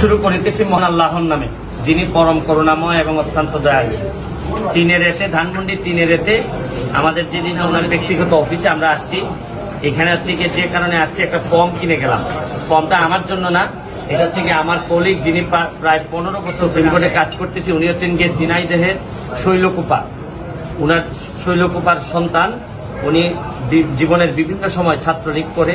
শুরু করিতেছি মহান আল্লাহর নামে, যিনি পরম করুণাময় এবং অত্যন্ত দয়ালু। তিনের এতে ধানমন্ডি তিনের এতে আমাদের যে যিনি ওনার ব্যক্তিগত অফিসে আমরা আসছি, এখানে হচ্ছে গিয়ে যে কারণে আসছি, একটা ফর্ম কিনে গেলাম। ফর্মটা আমার জন্য না, এটা হচ্ছে গিয়ে আমার কলিগ যিনি প্রায় পনেরো বছর পিনকোডে কাজ করতেছি, উনি হচ্ছেন গিয়ে জিনাইদেহের শৈলকুপা। উনার শৈলকুপার সন্তান, উনি জীবনের বিভিন্ন সময় ছাত্রলীগ করে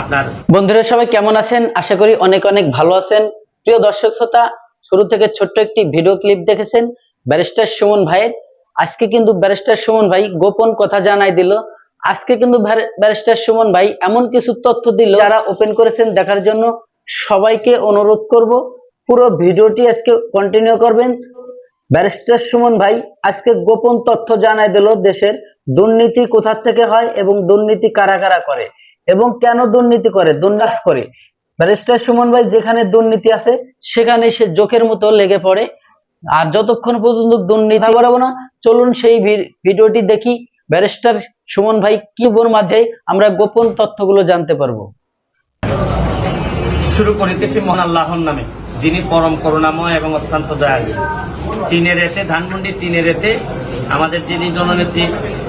আপনার বন্ধুরা সবাই কেমন আছেন? আশা করি অনেক অনেক ভালো আছেন। প্রিয় দর্শক শ্রোতা, শুরু থেকে ছোট্ট একটি ভিডিও ক্লিপ দেখেছেন ব্যারিস্টার সুমন ভাইয়ের। আজকে কিন্তু ব্যারিস্টার সুমন ভাই গোপন কথা জানাই দিল। আজকে কিন্তু ব্যারিস্টার সুমন ভাই এমন কিছু তথ্য দিল যারা ওপেন করেছেন দেখার জন্য। সবাইকে অনুরোধ করব, পুরো ভিডিওটি আজকে কন্টিনিউ করবেন। ব্যারিস্টার সুমন ভাই আজকে গোপন তথ্য জানাই দিল দেশের দুর্নীতি কোথা থেকে হয় এবং দুর্নীতি কারা কারা করে এবং কেন দুর্নীতি করে দুর্নাস করে। ব্যারিস্টার সুমন ভাই যেখানে দুর্নীতি আছে সেখানে সে জোকের মতো লেগে পড়ে। আর যতক্ষণ পর্যন্ত দুর্নীতি করাবো না। চলুন সেই ভিডিওটি দেখি। ব্যারিস্টার সুমন ভাই কি বোর মাঝে আমরা গোপন তথ্যগুলো জানতে পারব। শুরু করিতেছি মহান আল্লাহর নামে যিনি পরম করুণাময় এবং অত্যন্ত দয়ালু। তিনের এতে ধানমন্ডি তিনের এতে আমাদের যিনি জননেত্রী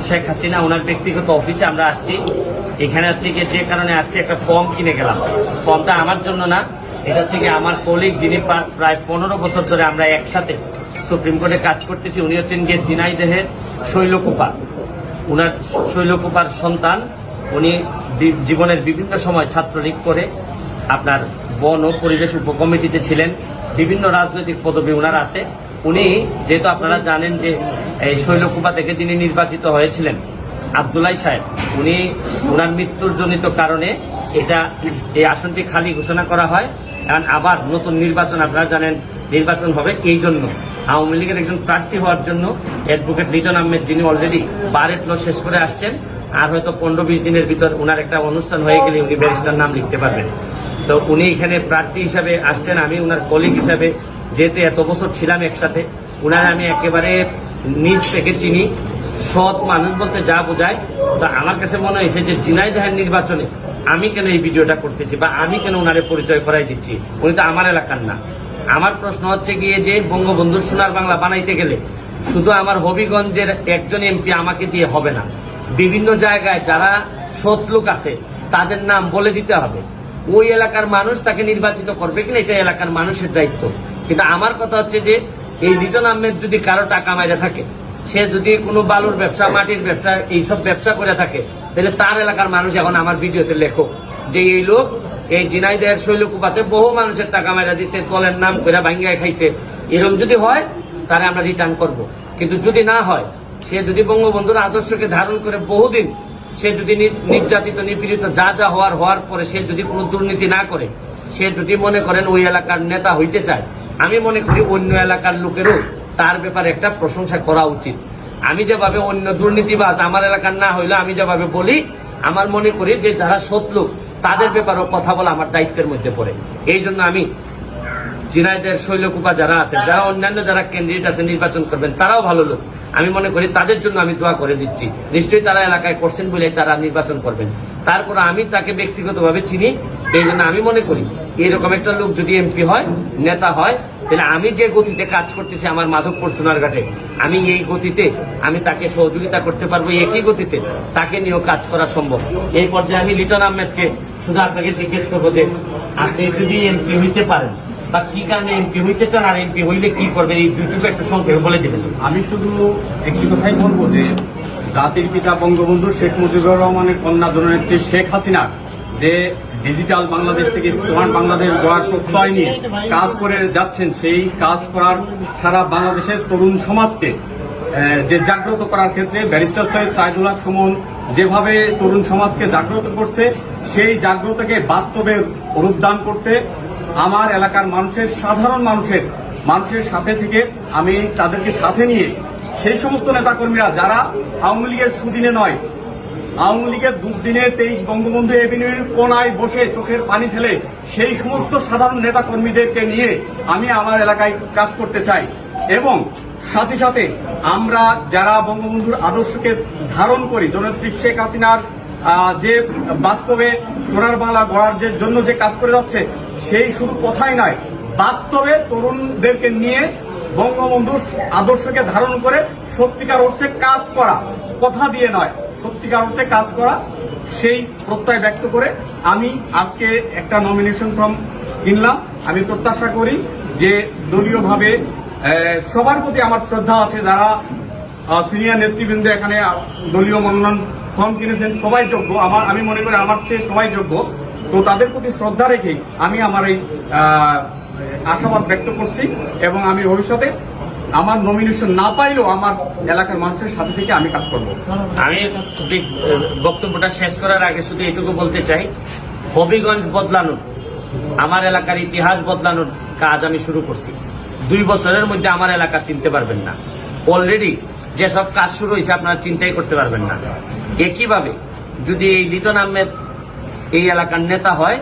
শেখ হাসিনা ওনার ব্যক্তিগত অফিসে আমরা আসছি। এখানে হচ্ছে গিয়ে যে কারণে আসছি, একটা ফর্ম কিনে গেলাম। ফর্মটা আমার জন্য না, এটা হচ্ছে গিয়ে আমার কলিগ যিনি প্রায় পনেরো বছর ধরে আমরা একসাথে সুপ্রিম কোর্টে কাজ করতেছি, উনি হচ্ছেন গিয়ে জিনাইদেহের শৈলকুপা উনার শৈলকুপার সন্তান, উনি জীবনের বিভিন্ন সময় ছাত্রলীগ করে আপনার বন ও পরিবেশ উপকমিটিতে ছিলেন, বিভিন্ন রাজনৈতিক পদবি উনার আছে। উনি, যেহেতু আপনারা জানেন যে এই শৈলকুপা থেকে যিনি নির্বাচিত হয়েছিলেন আবদুল্লাহ সাহেব, উনি ওনার মৃত্যুর জনিত কারণে এটা, এই আসনটি খালি ঘোষণা করা হয়। কারণ আবার নতুন নির্বাচন, আপনারা জানেন নির্বাচন হবে এই জন্য। আওয়ামী লীগের একজন প্রার্থী হওয়ার জন্য অ্যাডভোকেট লিটন আহমেদ, যিনি অলরেডি বারেট ল শেষ করে আসছেন, আর হয়তো পনেরো বিশ দিনের ভিতর ওনার একটা অনুষ্ঠান হয়ে গেলে উনি ব্যারিস্টার নাম লিখতে পারবেন। তো উনি এখানে প্রার্থী হিসাবে আসছেন, আমি ওনার কলিগ হিসাবে, যেহেতু এত বছর ছিলাম একসাথে ওনার আমি একেবারে নিজ থেকে চিনি। সৎ মানুষ বলতে যা বোঝায়, তো আমার কাছে মনে হয়েছে যে জিনাইদহের নির্বাচনে আমি কেন এই ভিডিওটা করতেছি বা আমি কেন ওনারে পরিচয় করাই দিচ্ছি, উনি তো আমার এলাকার না। আমার প্রশ্ন হচ্ছে গিয়ে যে বঙ্গবন্ধুর সোনার বাংলা বানাইতে গেলে শুধু আমার হবিগঞ্জের একজন এমপি আমাকে দিয়ে হবে না। বিভিন্ন জায়গায় যারা সৎ লোক আছে, তাদের নাম বলে দিতে হবে। ওই এলাকার মানুষ তাকে নির্বাচিত করবে কিনা এটা এলাকার মানুষের দায়িত্ব। কিন্তু আমার কথা হচ্ছে যে এই লিটন আহমেদ যদি কারও টাকা মাইরে থাকে সে যদি কোনো বালুর ব্যবসা, মাটির ব্যবসা, এইসব ব্যবসা করে থাকে, তাহলে তার এলাকার মানুষ এখন আমার ভিডিওতে লেখো। যে এই লোক, এই জিনাইদের শৈলকুপাতে বহু মানুষের টাকা মাইরা দিছে, কলের নাম করে ভাঙ্গায় খাইছে। এরকম যদি হয় তাহলে আমরা রিটার্ন করব। কিন্তু যদি না হয়, সে যদি বঙ্গবন্ধুর আদর্শকে ধারণ করে বহুদিন, সে যদি নির্যাতিত, নিপীড়িত, যা যা হওয়ার হওয়ার পরে সে যদি কোনো দুর্নীতি না করে, সে যদি মনে করেন ওই এলাকার নেতা হইতে চায়, আমি মনে করি অন্য এলাকার লোকেরও তার ব্যাপারে একটা প্রশংসা করা উচিত। আমি যেভাবে অন্য দুর্নীতিবাজ আমার এলাকার না হইলে আমি যেভাবে বলি, আমার মনে করি যে যারা শত্রু তাদের ব্যাপারেও কথা বলা আমার দায়িত্বের মধ্যে পড়ে। এই জন্য আমি জিনাইদের শৈলকুপা যারা আছে যারা অন্যান্য যারা ক্যান্ডিডেট আছে নির্বাচন করবেন, তারাও ভালো লোক। আমি মনে করি তাদের জন্য আমি দোয়া করে দিচ্ছি। নিশ্চয়ই তারা এলাকায় করছেন বলে তারা নির্বাচন করবেন। তারপর আমি তাকে ব্যক্তিগতভাবে চিনি, এই জন্য আমি মনে করি এরকম একটা লোক যদি এমপি হয়, নেতা হয় তাহলে আমি যে গতিতে কাজ করতেছি আমার মাধবপুর সোনারঘাটে, আমি এই গতিতে আমি তাকে সহযোগিতা করতে পারব একই গতিতে, তাকে নিয়েও কাজ করা সম্ভব। এই পর্যায়ে আমি লিটন আহমেদকে শুধু আপনাকে জিজ্ঞেস করব যে, আপনি যদি এমপি হইতে পারেন, বা কি কারণে এমপি হইতে চান আর এমপি হইলে কি করবেন, এই দুইটুকু একটু সংক্ষেপে বলে দেবেন। আমি শুধু একটি কথাই বলব যে, জাতির পিতা বঙ্গবন্ধু শেখ মুজিবুর রহমানের কন্যা জননেত্রী শেখ হাসিনা, যে ডিজিটাল বাংলাদেশ থেকে স্মার্ট বাংলাদেশ গড়ার প্রত্যয় নিয়ে কাজ করে যাচ্ছেন, সেই কাজ করার সারা বাংলাদেশের তরুণ সমাজকে যে জাগ্রত করার ক্ষেত্রে ব্যারিস্টার সৈয়দ সাইদুল হক সুমন যেভাবে তরুণ সমাজকে জাগ্রত করছে, সেই জাগ্রতকে বাস্তবে রূপদান করতে আমার এলাকার মানুষের, সাধারণ মানুষের মানুষের সাথে থেকে আমি তাদেরকে সাথে নিয়ে সেই সমস্ত নেতাকর্মীরা যারা আওয়ামী লীগের সুদিনে নয় আওয়ামী লীগের দুদিনে তেইশ বঙ্গবন্ধু এভিনিউর কোনায় বসে চোখের পানি ফেলে সেই সমস্ত সাধারণ নেতাকর্মীদেরকে নিয়ে আমি আমার এলাকায় কাজ করতে চাই। এবং সাথে সাথে আমরা যারা বঙ্গবন্ধুর আদর্শকে ধারণ করি, জননেত্রী শেখ হাসিনার যে বাস্তবে সোনার বাংলা গড়ার যে জন্য যে কাজ করে যাচ্ছে, সেই শুধু কথাই নয়, বাস্তবে তরুণদেরকে নিয়ে বঙ্গবন্ধুর আদর্শকে ধারণ করে সত্যিকার অর্থে কাজ করা কথা দিয়ে নয়। সত্যিকার অর্থে কাজ করা, সেই প্রত্যয় ব্যক্ত করে আমি আজকে একটা নমিনেশন ফর্ম কিনলাম। আমি প্রত্যাশা করি যে দলীয়ভাবে সবার প্রতি আমার শ্রদ্ধা আছে যারা সিনিয়র নেতৃবৃন্দ এখানে দলীয় মনোনয়ন ফর্ম কিনেছেন, সবাই যোগ্য। আমার, আমি মনে করি আমার চেয়ে সবাই যোগ্য। তো তাদের প্রতি শ্রদ্ধা রেখেই আমি আমার এই আশাবাদ ব্যক্ত করছি এবং আমি ভবিষ্যতে আমার নমিনেশন না পাইলেও আমার এলাকার মানুষের সাথে থেকে আমি কাজ করব। আমি বক্তব্যটা শেষ করার আগে শুধু এটুকু বলতে চাই হবিগঞ্জ বদলানোর আমার এলাকার ইতিহাস বদলানোর কাজ আমি শুরু করছি। দুই বছরের মধ্যে আমার এলাকা চিনতে পারবেন না। অলরেডি যেসব কাজ শুরু হয়েছে আপনারা চিন্তাই করতে পারবেন না। একইভাবে যদি এই লিটন আহমেদ এই এলাকার নেতা হয়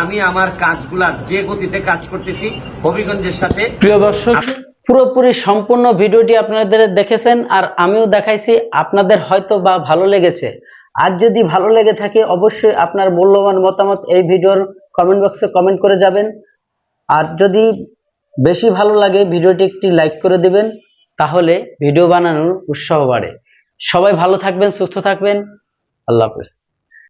আমি আমার কাজগুলার যে গতিতে কাজ করতেছি হবিগঞ্জের সাথে প্রিয় দর্শক পুরোপুরি সম্পূর্ণ ভিডিওটি আপনাদের দেখেছেন আর আমিও দেখাইছি, আপনাদের হয়তো বা ভালো লেগেছে। আর যদি ভালো লেগে থাকে, অবশ্যই আপনার মূল্যবান মতামত এই ভিডিওর কমেন্ট বক্সে কমেন্ট করে যাবেন। আর যদি বেশি ভালো লাগে, ভিডিওটি একটি লাইক করে দিবেন, তাহলে ভিডিও বানানোর উৎসাহ বাড়ে। সবাই ভালো থাকবেন, সুস্থ থাকবেন। আল্লাহ হাফেজ।